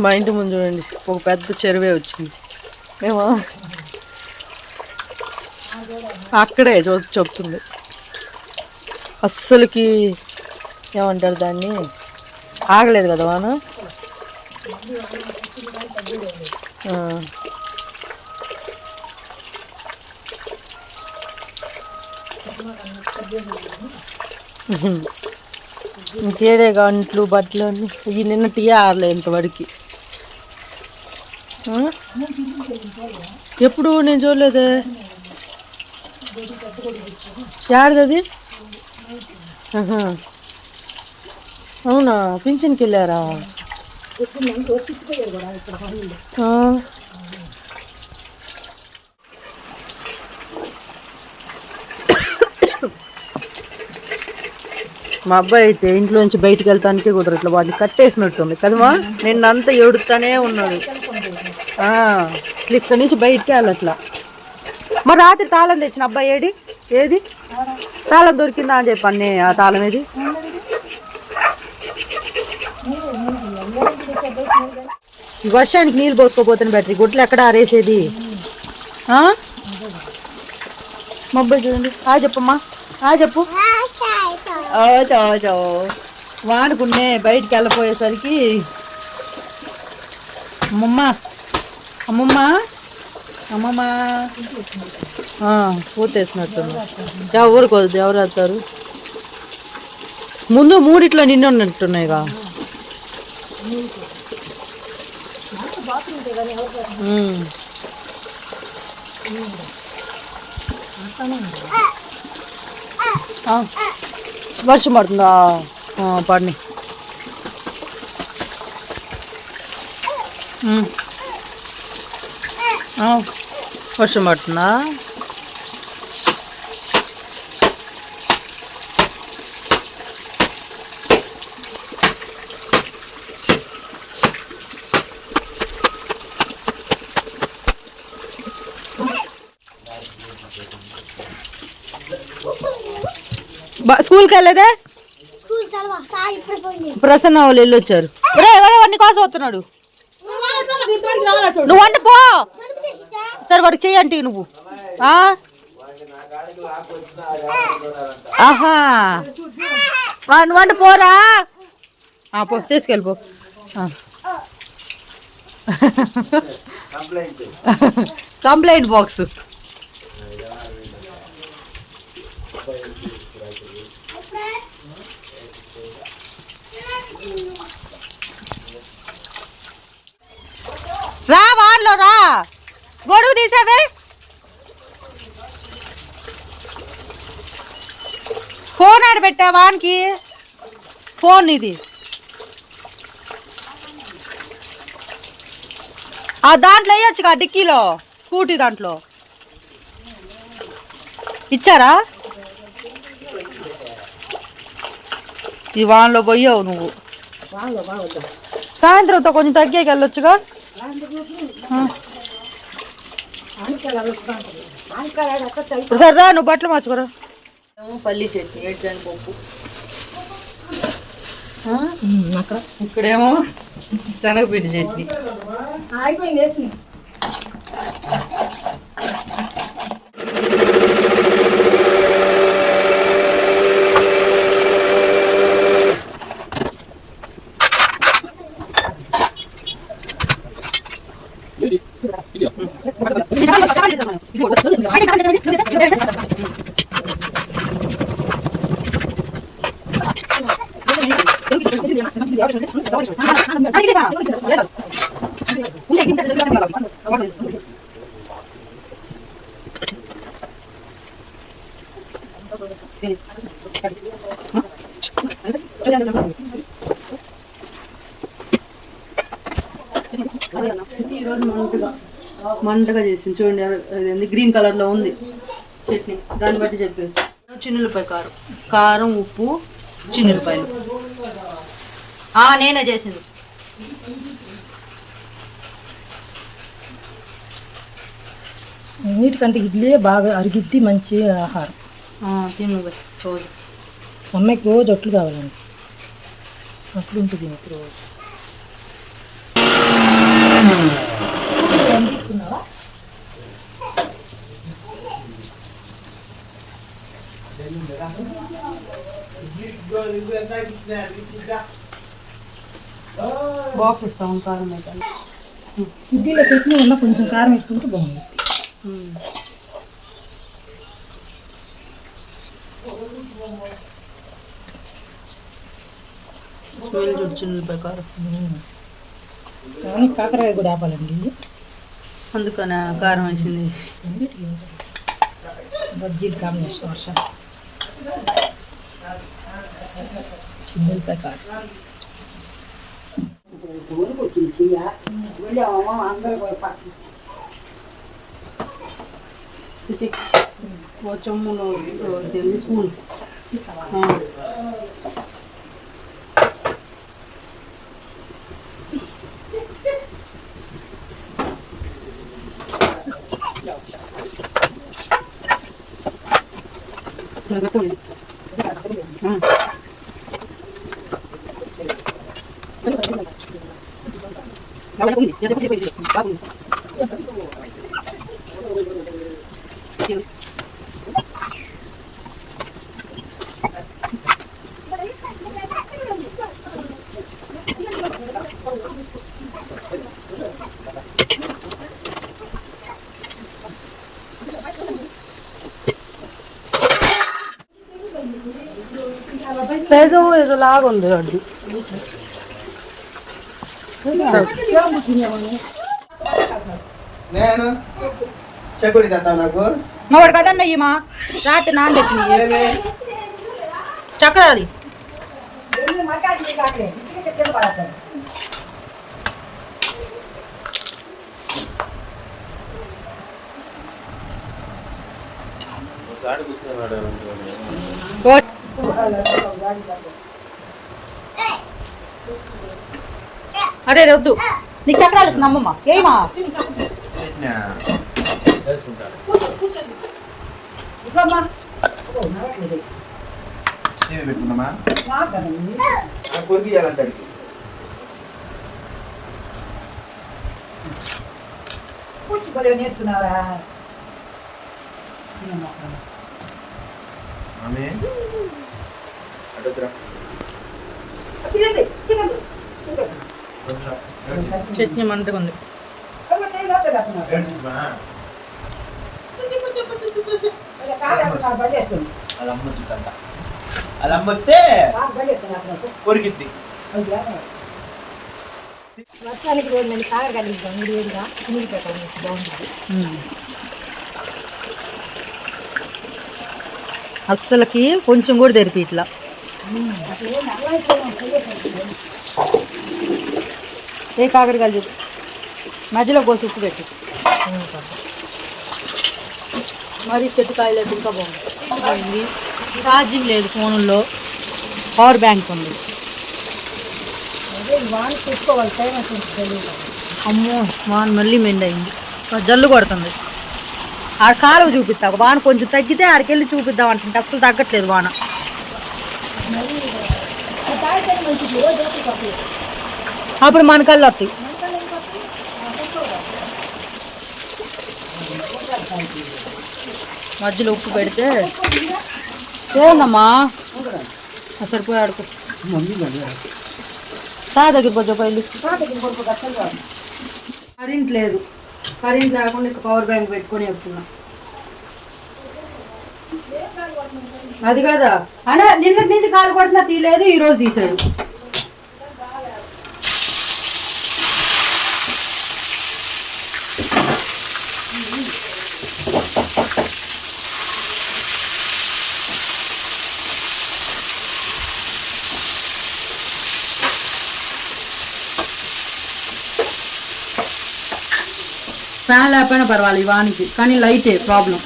మా ఇంటి ముందు చూడండి ఒక పెద్ద చెరువే వచ్చింది. ఏమో? అక్కడే చూ చెప్తుంది. అస్సలకి ఏమంటారు దాన్ని? ఆగలేదు కదా వాన? ఆ. ఇంకేడే గంట్లు బట్టలు అన్నీ ఇవి నిన్న టీ ఆరలే ఇంతవరకు? ఎప్పుడు నేను చూడలేదే? యాడది. అవునా? పింఛన్కి వెళ్ళారా? మా అబ్బాయి అయితే ఇంట్లోంచి బయటికి వెళ్తానికే ఇట్లా వాడిని కట్టేసినట్టుంది. కదమా నిన్నంతా ఏడుతానే ఉన్నాడు. ఆ, అసలు ఇక్కడి నుంచి బయటికి వెళ్ళట్లా మరి రాత్రి తాళం తెచ్చిన అబ్బాయి ఏడి? ఏది? తాళం దొరికిందా అని చెప్పండి ఆ తాళం ఏది? వర్షానికి నీళ్ళు పోసుకోపోతున్న బ్యాటరీ గుడ్లు ఎక్కడ ఆరేసేది? మా అబ్బాయి చూడండి. ఆ చెప్పమ్మా. ఆ చెప్పు. ఓ చో చో బయటికి వెళ్ళిపోయేసరికి అమ్మమ్మ అమ్మమ్మ అమ్మమ్మ. ఆ, ఎవరు కొద్ది ఎవరు వస్తారు? ముందు మూడిట్లో నిన్న ఉన్నట్టున్నాయిగా ఆ, వర్షం పడుతుందా ఆ, పడిని ఉమ్. ఆ, వర్షం పడుతుందా స్కూల్కి వెళ్ళేదే ప్రసన్న వాళ్ళు వెళ్ళొచ్చారు ఒరే ఒరే వాడిని కోసం వస్తున్నాడు నువ్వు వంట పో! సరే వాడికి చెయ్యంటి నువ్వు? ఆహా! వాడిని వంట పోరా. ఆ, పో తీసుకెళ్ళిపో. Complaint box. రా వాళ్ళు రా. గొడుగు తీసావే. ఫోన్ ఆడ పెట్టా వానికి ఫోన్ ఇది ఆ దాంట్లో వేయచ్చు ఆ డిక్కీలో స్కూటీ దాంట్లో. ఇచ్చారా? ఈ వాన్లో పోయావు నువ్వు. సాయంత్రంతో కొంచెం తగ్గేకి వెళ్ళొచ్చుగా సరే రా నువ్వు బట్టలు మార్చుకోరా పల్లి చట్నీ ఏడ్చాను పప్పు అక్కడ ఇక్కడేమో శనగపిండి చట్నీ అయిపోయింది వేసింది ఈరోజు మంటగా మంటగా చేసింది. చూడండి అదేంది గ్రీన్ కలర్లో ఉంది. చట్నీ. దాన్ని బట్టి చెప్పి చిన్నులపాయ కారం. కారం ఉప్పు చిన్నులపాయలు. నేనే చేసింది. నీటికంటే ఇడ్లీ బాగా అరిగిద్ది మంచి ఆహారం. ఆ, తిను రోజు. అమ్మాయికి రోజు అట్లు కావాలండి. అట్లు ఉంటుంది మీకు రోజు. తీసుకున్నావా? బాక్స్ ఇస్తాం కారం అయితే. ఇడ్లీలో చట్నీ ఉన్న కొంచెం కారం వేసుకుంటే బాగుంది. స్మెల్ చూడు ప్రకారం. కానీ కాకరకాయ కూడా ఆపాలండి. అందుకనే కారం వేసింది. బజ్జీలు కాంబినేషన్ వర్షం. చిన్నపాయ కారం ஜோலுக்கு வச்சிருச்சியா வெளியே அவன் அங்கே போய் பார்த்து కొంచెం తెలుసుకుని జరుగుతుంది 나와야 보이니? 여자 보이니? 보이니? 나 보이니? पैदा हुए तो लाग होंगे నేను చెక్కుడి తాత నాకు. మా వాడు కదన్న ఇమ్మా రాత్రి నాన్న తెచ్చినాయి ఏమి? చక్రాలి. కూర్చోన్నాడు అరే వద్దు. నీకు చక్రాలు నమ్మమ్మ. ఏమా? పెట్టుకున్నామా ఇవ్వాలంటాడికి ఆమె చట్నీ మంటగా ఉంది. అది అమ్మొచ్చుదంట అది అమ్మొస్తే కొరికిద్ది వర్షానికి రోజు కాకర కలిగిద్దాం మీరు వేడిగా వేసి బాగుంటుంది అస్సలకి కొంచెం కూడా తెరిపి ఇట్లా. ఏ కాకరకాయలు చెప్పు. మధ్యలో కోసి ఉప్పు పెట్టి. మరి చెట్టు కాయలు అయితే ఇంకా బాగుంది ఛార్జింగ్ లేదు ఫోన్లో పవర్ బ్యాంక్ ఉంది. వాన చూసుకోవాలి టైం అసలు అమ్మో వాన మళ్ళీ మెండ్ అయింది. జల్లు కొడుతుంది. ఆడ కాలువ చూపిస్తా వాన కొంచెం తగ్గితే ఆడికెళ్ళి చూపిద్దాం అంటే అస్సలు తగ్గట్లేదు వాన. అప్పుడు మన కళ్ళు వస్తాయి. మధ్యలో ఉప్పు పెడితే ఏందమ్మా సరిపోయి ఆడుకో. తా దగ్గర కొంచెం పైలు కరెంట్ లేదు. కరెంట్ లేకుండా ఇక పవర్ బ్యాంక్ పెట్టుకొని చెప్తున్నా అది కదా. అన్నా నిన్నటి నుంచి కాలు కొడుతున్నా తీయలేదు ఈరోజు తీసాడు. ఫ్యాన్ లేకపోయినా పర్వాలేదు ఈ వానికి కానీ లైటే ప్రాబ్లం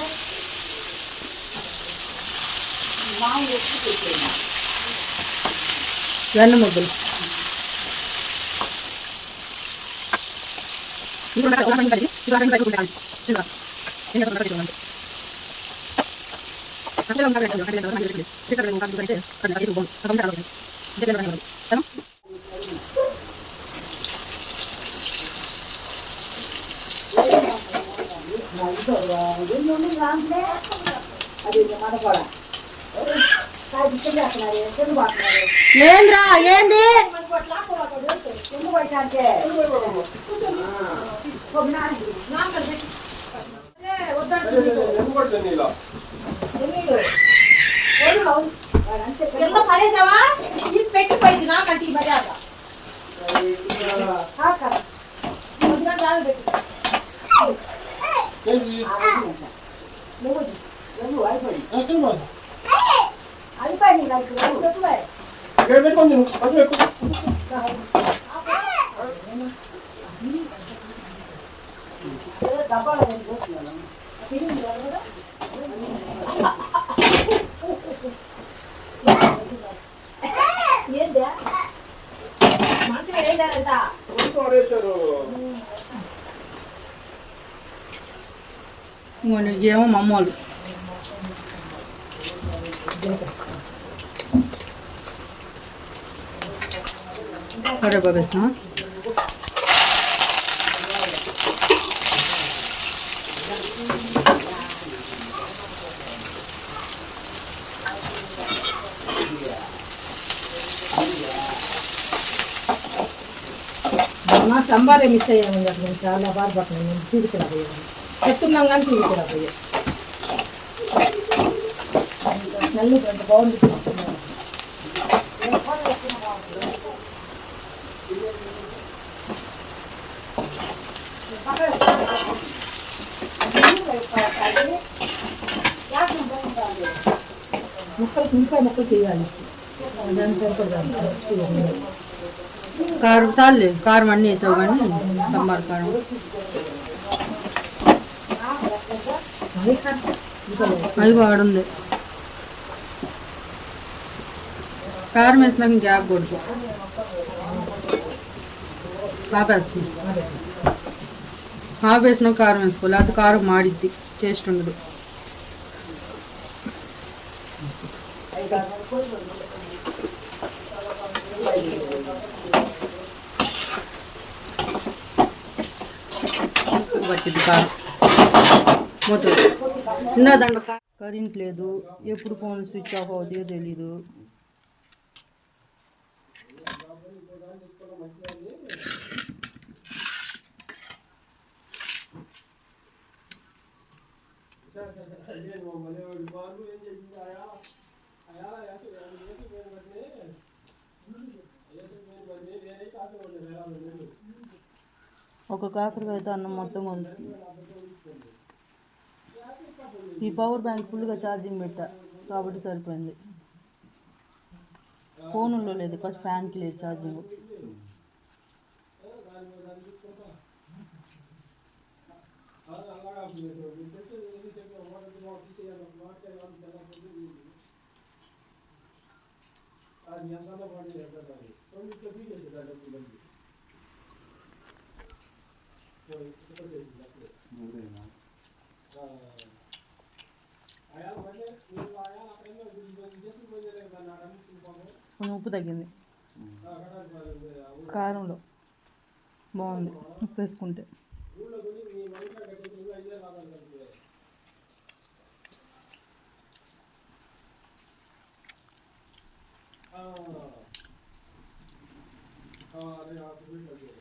వెన్న ముద్దలు ఏంద్రా ఏంది? కింద పడేసావా? ఇది పెట్టిపోయింది నాకంటే ఈ మర్యాద 여기 먹어줘. 여기 와이파이. 아, 잠깐만. 알바니가 그거 몇 번? 내가 몇 번이면 가져 몇 번. 나빠라 해서 먹지 않아. 비는 줄 알아? 얘인데? 마치 왜 이러는다? 뭔 소리 했어? ఏమో మా అమ్మోళ్ళు కరివేపాకు వేసిన మా సంబారే మిస్ అయ్యాము కదా నేను చాలా బాధపడుతున్నాను నేను తీసుకురాబోయాను చెప్తున్నాం కానీ తీసుకురాబోయాను స్మెల్ ఎంత బాగుంది తీసుకున్నాను ముక్కలు ఇంకా ముక్కలు చేయాలి దాని సరిపడదాన్ని కారం చాలే కారం అన్నీ వేసావు కానీ సాంబార్ కారం అవి వాడుంది కారం వేసినాక ఇంకా ఆగకూడదు ఆపేస్తుంది ఆపేసినాక కారం వేసుకో లేకపోతే కారం మాడిద్ది టేస్ట్ ఉండదు. పట్టింది కారం. మూత ఇందా కరెంట్ లేదు. ఎప్పుడు ఫోన్ స్విచ్ ఆఫ్ అవుతాయో తెలీదు. ఒక కాకరకాయ అన్నం మొత్తం ఉంది ఈ పవర్ బ్యాంక్ ఫుల్గా ఛార్జింగ్ పెట్టా. కాబట్టి సరిపోయింది. ఫోన్ లేదు ఫస్ట్ ఫ్యాన్కి లేదు ఛార్జింగ్. కొంచెం ఉప్పు తగ్గింది కారంలో బాగుంది ఉప్పు వేసుకుంటే అదే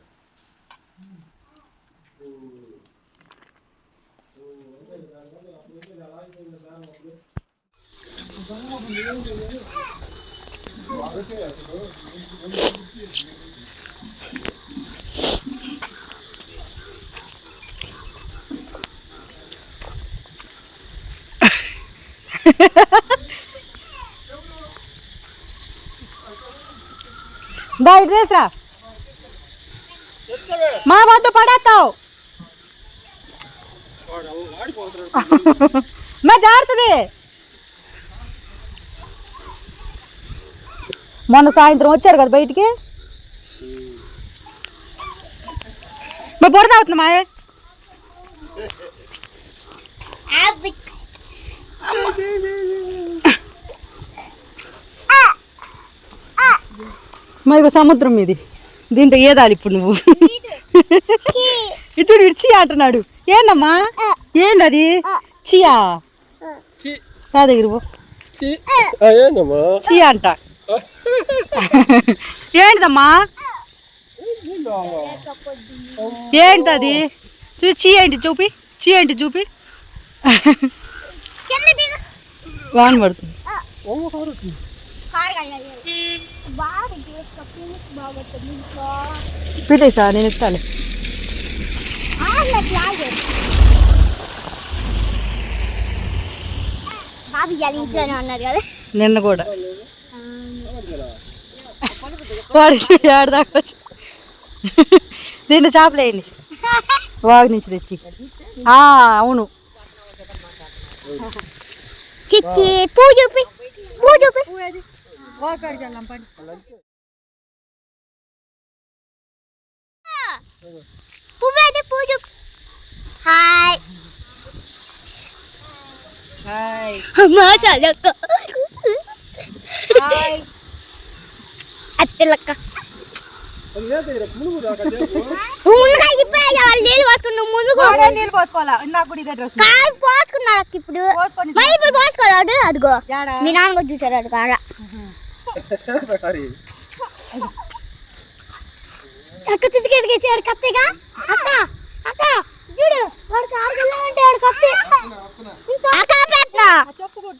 డ్రెస్ రా మా వద్దు పడేస్తావు మా జారుతుంది మొన్న సాయంత్రం వచ్చాడు కదా బయటికి మా బురద అవుతుంది మా మా ఇక సముద్రం ఇది దీంట్లో ఏదాలి ఇప్పుడు నువ్వు? ఇచ్చుడు ఇచ్చి అంటున్నాడు. ఏందమ్మా? ఏంది అది? చియా? నా దగ్గర పో. చియా అంట. ఏంటిదమ్మా? ఏంటది? చూ చీ ఏంటి చూపి? చీ ఏంటి చూపి? వాన్ పడుతుంది. పెట్టేసా నేను కదా నిన్న కూడా వాడి ఆడదాకా వచ్చి దీన్ని చేపలేయండి వాగు నుంచి తెచ్చి ఆ, అవును చిచ్చి పూ చూపి పూ చూపి పువ్వేది హాయ్ హాయ్ అమ్మా చదక్క అత్తలక్క ముందుగా ఇప్పుడే వాళ్ళు నీళ్ళు పోసుకున్నాం ముందుకు నీళ్ళు పోసుకోవాలా? ఇందాక కూడా ఇదే డ్రెస్ కాదు పోసుకున్నారు అక్క ఇప్పుడు. పోసుకొని మరి ఇప్పుడు పోసుకోరాడు అదిగో. యాడా? మీ నాన్న కూడా చూసారు అది కాడ అక్క తీసుకెళ్ళి కత్తేగా? అక్క అక్క చూడు వాడికి ఆరు అంటే వాడు కత్తి. అక్క పెట్టినా చెప్పు కొట్టి.